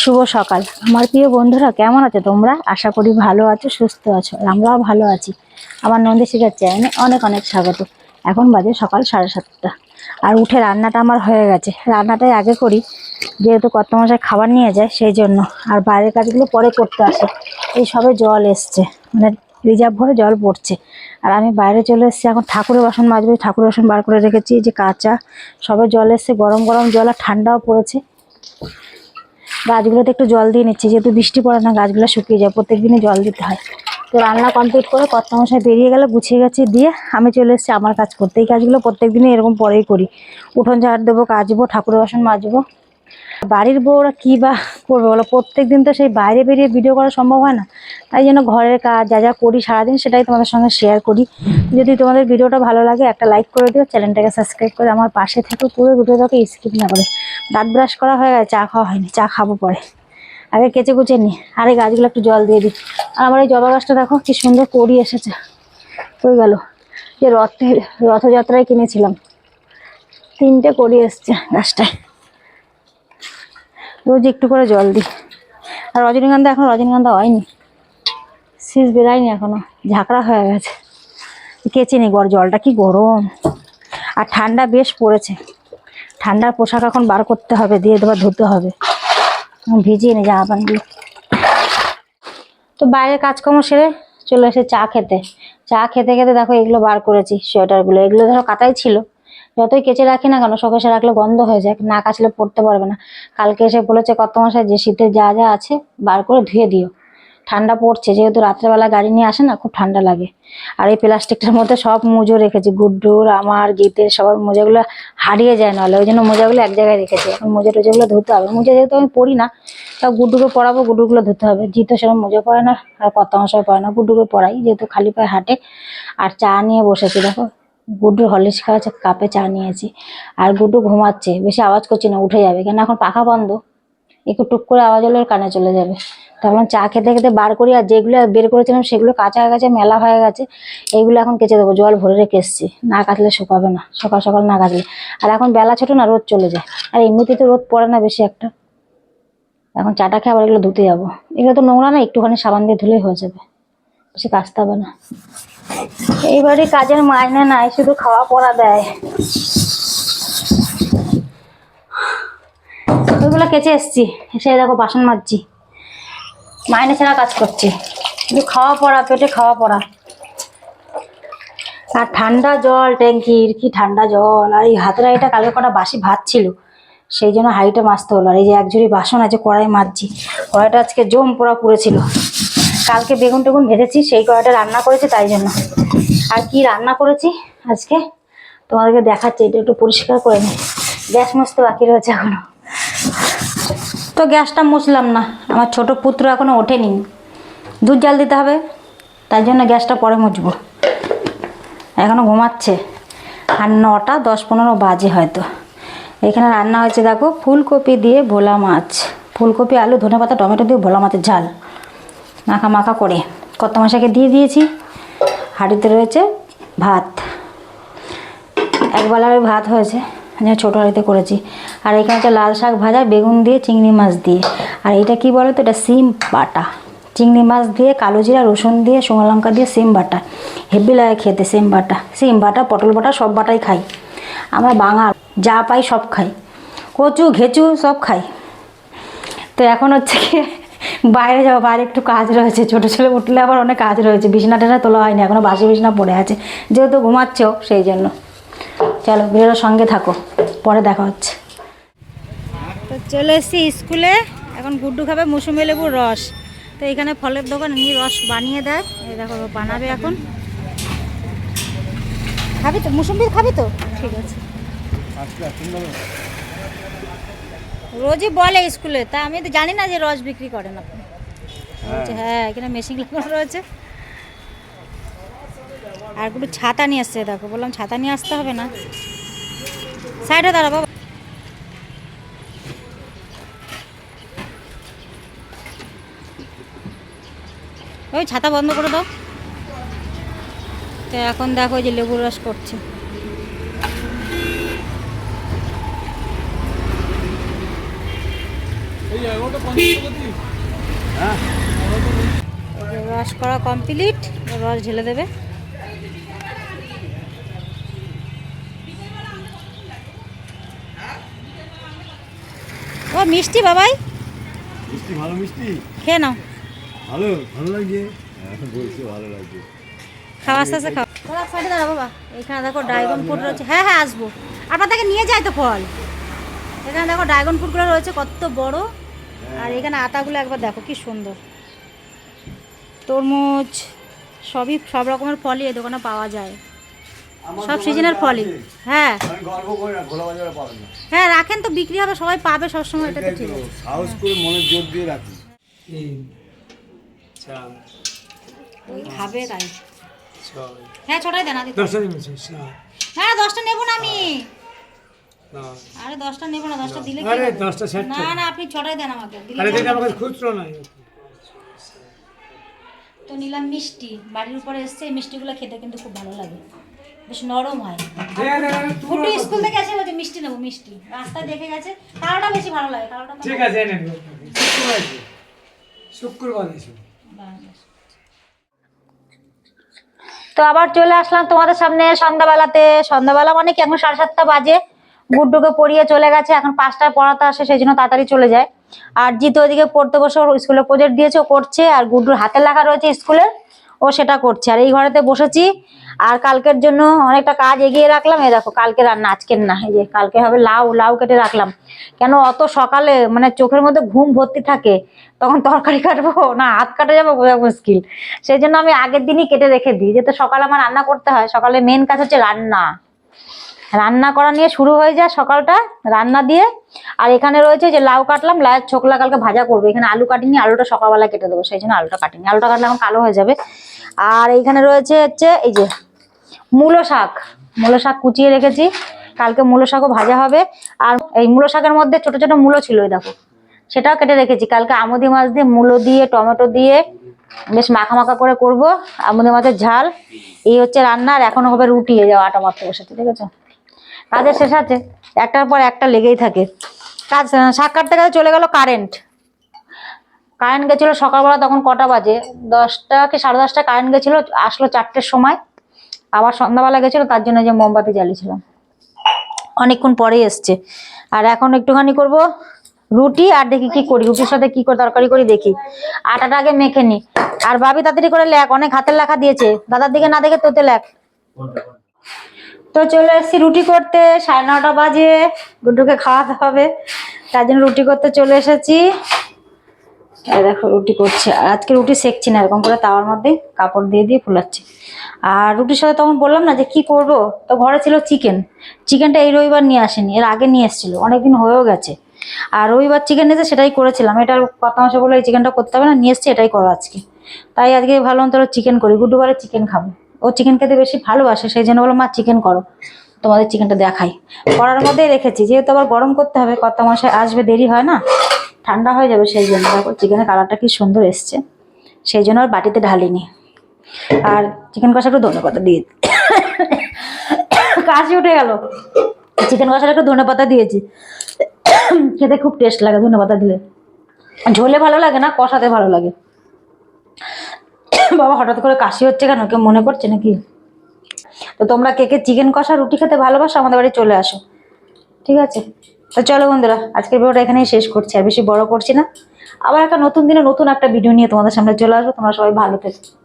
শুভ সকাল। আমার প্রিয় বন্ধুরা, কেমন আছো তোমরা? আশা করি ভালো আছো, সুস্থ আছো আমরাও ভালো আছি। আমার নন্দী শিকার চ্যানেলে অনেক অনেক স্বাগত। এখন বাজে সকাল সাড়ে সাতটা। আর উঠে রান্নাটা আমার হয়ে গেছে। রান্নাটাই আগে করি, যেহেতু কত মশাই খাবার নিয়ে যায়, সেই জন্য। আর বাইরের কাজগুলো পরে করতে আসে। এই সবে জল এসছে মানে রিজার্ভ ভরে জল পড়ছে। আর আমি বাইরে চলে এসেছি, এখন ঠাকুরের বাসন মাজবো ঠাকুরের বাসন বার করে রেখেছি যে কাঁচা, সবে জল এসছে, গরম গরম জল আর ঠান্ডাও পড়েছে। গাছগুলোতে একটু জল দিয়ে নিচ্ছি, যেহেতু বৃষ্টি পড়ে না, গাছগুলো শুকিয়ে যায় প্রত্যেক দিনই জল দিতে হয়। তো রান্না কমপ্লিট করে কর্তামশাই বেরিয়ে গেলে, গুছিয়ে গেছে দিয়ে আমি চলে এসেছি আমার কাজ করতে। এই কাজগুলো প্রত্যেক দিনই এরকম পরেই করি। উঠোন ঝাড় দেবো, কাচবো ঠাকুর বাসন মাজবো। বাড়ির বউরা কী বা করবে বলো? প্রত্যেক দিন তো সেই বাইরে বেরিয়ে ভিডিও করা সম্ভব হয় না। তাই জন্য ঘরের কাজ, যা যা করি সারাদিন সেটাই তোমাদের সঙ্গে শেয়ার করি। যদি তোমাদের ভিডিওটা ভালো লাগে, একটা লাইক করে দিও চ্যানেলটাকে সাবস্ক্রাইব করে আমার পাশে থেকে, পুরো ভিডিওটাকে স্কিপ না করে। দাঁত ব্রাশ করা হয়ে গেছে, চা খাওয়া হয়নি, চা খাব পরে। আগে কেচে কুচে নি, আর এই গাছগুলো একটু জল দিয়ে দিই। আর আমার এই জবা গাছটা দেখো, কি সুন্দর কড়ি এসেছে। হয়ে গেল, যে রথে রথযাত্রায় কিনেছিলাম। তিনটে কড়ি এসছে গাছটায়। রোজ একটু করে জল দিই। আর রজনীগন্ধা এখন রজনীগন্ধা হয়নি। শীষ বেরায়নি এখনও। ঝাঁকড়া হয়ে গেছে। কেচে নি গড় জলটা, কি গরম। আর ঠান্ডা বেশ পড়েছে। ঠান্ডার পোশাক এখন বার করতে হবে, দিয়ে দেবার ধুতে হবে। ভিজিয়ে নি জামা প্যান্টগুলো। তো বাইরে কাজকর্ম সেরে চলে এসে চা খেতে। চা খেতে খেতে দেখো এগুলো বার করেছি, সোয়েটারগুলো। এগুলো ধরো কাটাই ছিল। যতই কেচে রাখি না কেন শোকেশে রাখলে গন্ধ হয়ে যায় না কাচলে পড়তে পারবে না। কালকে এসে বলেছে কত মাসে যে শীতের যা যা আছে বার করে ধুয়ে দিও। ঠান্ডা পড়ছে, যেহেতু রাত্রেবেলা গাড়ি নিয়ে আসে না, খুব ঠান্ডা লাগে। আর এই প্লাস্টিকটার মধ্যে সব মুজো রেখেছি, গুড্ডুর, আমার, গীতের, সবার মোজাগুলো হারিয়ে যায় নাহলে। ওই জন্য মোজাগুলো এক জায়গায় রেখেছি। এখন মোজা টোজাগুলো ধুতে হবে। মোজা যেহেতু আমি পড়ি না, তাও গুড্ডুকে পড়াবো, গুড্ডুগুলো ধুতে হবে। জিতো সেরকম মোজা পড়ে না, আর কত মাসে পড়ে না। গুড্ডুকে পড়াই, যেহেতু খালি পায়ে হাঁটে। আর চা নিয়ে বসেছি, দেখো। গুড্ডুর হরলিক্স খাওয়াচ্ছে কাপে চা নিয়েছি। আর গুড্ডু ঘুমাচ্ছে, বেশি আওয়াজ করছি না, উঠে যাবে। কেন এখন পাখা বন্ধ। একটু টুক করে আওয়াজ হলে কানে চলে যাবে। তখন চা খেতে খেতে বার করি, আর যেগুলো বের করেছিলাম সেগুলো কাঁচা হয়ে গেছে, মেলা হয়ে গেছে। এইগুলো এখন কেচে দেবো, জল ভরে রেখে এসছি। না কাচলে শুকাবে না, সকাল সকাল না কাচলে আর এখন বেলা ছোট না, রোদ চলে যায়। আর এমনিতে তো রোদ পড়ে না বেশি একটা। এখন চাটা খেয়ে আবার এগুলো ধুতে যাব। এগুলো তো নোংরা না, একটুখানি সাবান দিয়ে ধুলেই হয়ে যাবে। বেশি কাচতে হবে না। এইবারে কাজের মাইনে নাই, শুধু খাওয়া পড়া দেয়। ওইগুলো কেচে এসছি, এসে দেখো বাসন মাজছি। মাইনে ছাড়া কাজ করছি, শুধু খাওয়া পড়া, পেটে খাওয়া পড়া। আর ঠান্ডা জল, ট্যাঙ্কির, কি ঠান্ডা জল। আর এই হাতের হাঁড়িটা কালকে কটা বাসি ভাত ছিল, সেই জন্য হাঁড়িটা মাজতে হলো। আর এই যে এক ঝুড়ি বাসন আছে, কড়াই মাজছি। কড়াইটা আজকে জম পোড়া পুড়েছিল। কালকে বেগুন টেগুন ভেজেছি, সেই কড়াইটা রান্না করেছি তাই জন্য। আর কি রান্না করেছি আজকে? তোমাদেরকে দেখাচ্ছি, এটা একটু পরিষ্কার করে নিই। গ্যাস মুছতে বাকি রয়েছে এখনও। তো গ্যাসটা মুছলাম না, আমার ছোট পুত্র এখনও ওঠেনি। দুধ জাল দিতে হবে, তাই জন্য গ্যাসটা পরে মুছবো। এখনও ঘুমাচ্ছে। আর নটা দশ পনেরো বাজে হয়তো। এখানে রান্না হয়েছে, দেখো, ফুলকপি দিয়ে ভোলা মাছ। ফুলকপি, আলু ধনে পাতা টমেটো দিয়ে ভোলা মাছের ঝাল। মাখা মাখা করে। কত মাসাকে দিয়ে দিয়েছি। হাঁড়িতে রয়েছে ভাত। এক বেলার ভাত হয়েছে। আমি ছোটো হাঁড়িতে করেছি। আর এখানে হচ্ছে লাল শাক ভাজা, বেগুন দিয়ে, চিংড়ি মাছ দিয়ে। আর এটা কি বলো তো এটা সিম বাটা। চিংড়ি মাছ দিয়ে, কালো জিরা, রসুন দিয়ে, শুকনো লঙ্কা দিয়ে সিম বাটা। হেভি লাগে খেতে সিম বাটা। সিম বাটা, পটল বাটা, সব বাটাই খাই। আমরা বাঙাল, যা পাই সব খাই। কচু, ঘেচু সব খাই। তো এখন হচ্ছে কি বাইরে যাব, বাইরে একটু কাজ রয়েছে। ছোটো ছেলে উঠলে আবার অনেক কাজ রয়েছে। বিছনা টেনা তোলা হয়নি এখনও বাসি বিছনা পড়ে আছে। যেহেতু ঘুমাচ্ছেও সেই জন্য। চলো ভিডিওর সঙ্গে থাকো, পরে দেখা হচ্ছে। তো চলে এসেছি স্কুলে। এখন গুড্ডু খাবে মৌসুমি লেবুর রস। তো এখানে ফলের দোকান এমনি রস বানিয়ে দেয়। এই দেখো বানাবে এখন। খাবি তো? মুসুম্বির খাবি তো? ঠিক আছে। রোজই বলে স্কুলে, তা আমি তো জানি না যে রস বিক্রি আপনি বলছে হ্যাঁ। এখানে মেশিন লাগানো রয়েছে। আর একটু ছাতা নিয়ে আসছে দেখো বললাম ছাতা নিয়ে আসতে হবে না। সাইডে দাঁড়া বাবা। ওই ছাতা বন্ধ করে দাও। তো এখন দেখো ওই যে লেবুর রস করছে। রস করা কমপ্লিট রস ঢেলে দেবে। ও মিষ্টি বাবাই। মিষ্টি ভালো মিষ্টি? খেয়ে নাও। ভালো ভালো লাগছে? এখন বলছি ভালো লাগছে। খাওয়া আস্তে আস্তে খাও। তোরা সাইডে দাঁড়া বাবা। এখানে দেখো ড্রাগন ফ্রুট রয়েছে। হ্যাঁ হ্যাঁ আসব। আপনাদেরকে নিয়ে যাই তো ফল। এখানে দেখো ড্রাগন ফ্রুটগুলো রয়েছে কত বড়। আর এখানে আতাগুলো একবার দেখো কি সুন্দর। তরমুজ সবই সব রকমের ফলই এই দোকানে পাওয়া যায়। সব সিজনের ফলই। হ্যাঁ। আমি গর্ব করি না খোলা বাজারে পাবেন না হ্যাঁ রাখেন তো বিক্রি হবে সবাই পাবে সবসময় এটা তো ঠিক। সাহস করে মনের জোর দিয়ে রাখি। ওই খাবে তাই। হ্যাঁ ছটাই দেন হ্যাঁ দশটা নেব না আমি। আরে দশটা নেব না দশটা দিলে না না আপনি ছটাই দেন দিলে? আমাকে খুচরো নাই। তো নিলাম মিষ্টি। বাড়ির উপরে এসছে এই মিষ্টিগুলো খেতে কিন্তু খুব ভালো লাগে। বেশ নরম হয়। ফুটু স্কুল থেকে এসে বলছে মিষ্টি নেব মিষ্টি। রাস্তায় দেখে গেছে কালোটা বেশি ভালো লাগে কালোটা তো ঠিক আছে এনে শুক্রবার তো আবার চলে আসলাম তোমাদের সামনে সন্ধ্যাবেলাতে। সন্ধ্যাবেলা মানে কি এখন সাড়ে সাতটা বাজে। গুড্ডুকে পড়িয়ে চলে গেছে এখন পাঁচটায় পড়াতে আসে সেই জন্য তাড়াতাড়ি চলে যায়। আর জিতু ওদিকে পড়তে বসে ওর স্কুলে প্রজেক্ট দিয়েছে, ও করছে, আর গুড্ডুর হাতে লেখা রয়েছে স্কুলের ও সেটা করছে। আর এই ঘরেতে বসেছি, আর কালকের জন্য অনেকটা কাজ এগিয়ে রাখলাম। এই দেখো, কালকে রান্না, আজকের না, এই যে কালকে হবে লাউ লাউ কেটে রাখলাম। কেন অত সকালে মানে চোখের মধ্যে ঘুম ভর্তি থাকে, তখন তরকারি কাটবো না, হাত কাটা যাব বোঝা মুশকিল। সেই জন্য আমি আগের দিনই কেটে রেখে দিই যাতে সকালে আমার রান্না করতে হয়, সকালে মেন কাজ হচ্ছে রান্না। রান্না করা নিয়ে শুরু হয়ে যায় সকালটা রান্না দিয়ে। আর এখানে রয়েছে যে লাউ কাটলাম লাউ ছোকলা কালকে ভাজা করব। এখানে আলু কাটিনি, আলুটা সকালবেলা কেটে দেবো, সেই জন্য আলুটা কাটিনি। আলুটা কাটলে এখন কালো হয়ে যাবে। আর এইখানে রয়েছে হচ্ছে এই যে মূলো শাক মূলো শাক কুচিয়ে রেখেছি। কালকে মূলো শাকও ভাজা হবে। আর এই মূলো শাকের মধ্যে ছোট ছোট মূলো ছিল দেখো। সেটাও কেটে রেখেছি। কালকে আমুদি মাছ দিয়ে মূলো দিয়ে, টমেটো দিয়ে বেশ মাখা মাখা করে করব। আমুদি মাছের ঝাল। এই হচ্ছে রান্না, আর এখনও হবে রুটি, এই যাও আটা মারতে বসেছে, ঠিক আছে? কাজের শেষ আছে। একটার পর একটা লেগেই থাকে। কাজ কাটতে কাটতে চলে গেল কারেন্ট কারেন্ট গেছিল সকালবেলা তখন কটা বাজে? দশটা কি সাড়ে দশটা কারেন্ট গেছিল, আসলো চারটের সময়। আবার সন্ধ্যাবেলা গেছিল, তার জন্য যে মোমবাতি জ্বালিয়েছিলাম। অনেকক্ষণ পরেই এসছে। আর এখন একটুখানি করব, রুটি আর দেখি কি করি। রুটির সাথে কি করে তরকারি করি দেখি। আটাটা আগে মেখে নি। আর বাবি তাড়াতাড়ি করে লেখ, অনেক হাতের লেখা দিয়েছে। দাদার দিকে না দেখে তোতে লেখ। তো চলে এসেছি রুটি করতে, সাড়ে নটা বাজে, গুড্ডুকে খাওয়াতে হবে। তার জন্য রুটি করতে চলে এসেছি। দেখো রুটি করছে। আর আজকে রুটি সেকছি না, এরকম করে তাওয়ার মধ্যে কাপড় দিয়ে দিয়ে ফুলাচ্ছি। আর রুটির সাথে তখন বললাম না যে কি করব? তো ঘরে ছিল চিকেন। চিকেনটা এই রবিবার নিয়ে আসেনি, এর আগে নিয়ে এসেছিল, অনেকদিন হয়েও গেছে। আর রবিবার চিকেন নিয়েছে সেটাই করেছিলাম। এটার কথা মাসে বলে এই চিকেনটা করতে হবে না, নিয়ে এসছি, এটাই করো আজকে। তাই আজকে ভাবলাম তোরা চিকেন করি। গুড্ডু বারে চিকেন খাব। ও চিকেন খেতে বেশি ভালোবাসে, সেই জন্য বললাম মা চিকেন করো, তোমাদের চিকেনটা দেখাই। করার মধ্যেই রেখেছি, যেহেতু আবার গরম করতে হবে কত মাসে আসবে, দেরি হয় না, ঠান্ডা হয়ে যাবে সেই জন্য। দেখো চিকেনের কালারটা কি সুন্দর এসছে, সেই জন্য আর বাটিতে ঢালিনি। আর চিকেন কষা একটু ধনে পাতা দিয়ে কাশি উঠে গেল। চিকেন কষাটা একটু ধনে পাতা দিয়েছি। খেতে খুব টেস্ট লাগে ধনে পাতা দিলে। ঝোলে ভালো লাগে না, কষাতে ভালো লাগে। বাবা, হঠাৎ করে কাশি হচ্ছে কেন? কেউ মনে করছে নাকি? তো তোমরা কে কে চিকেন কষা রুটি খেতে ভালোবাসো, আমাদের বাড়ি চলে আসো। ঠিক আছে? তো চলো বন্ধুরা, আজকের ভিডিওটা এখানেই শেষ করছি, আর বেশি বড় করছি না। আবার একটা নতুন দিনে নতুন একটা ভিডিও নিয়ে তোমাদের সামনে চলে আসব। তোমরা সবাই ভালো থেকো।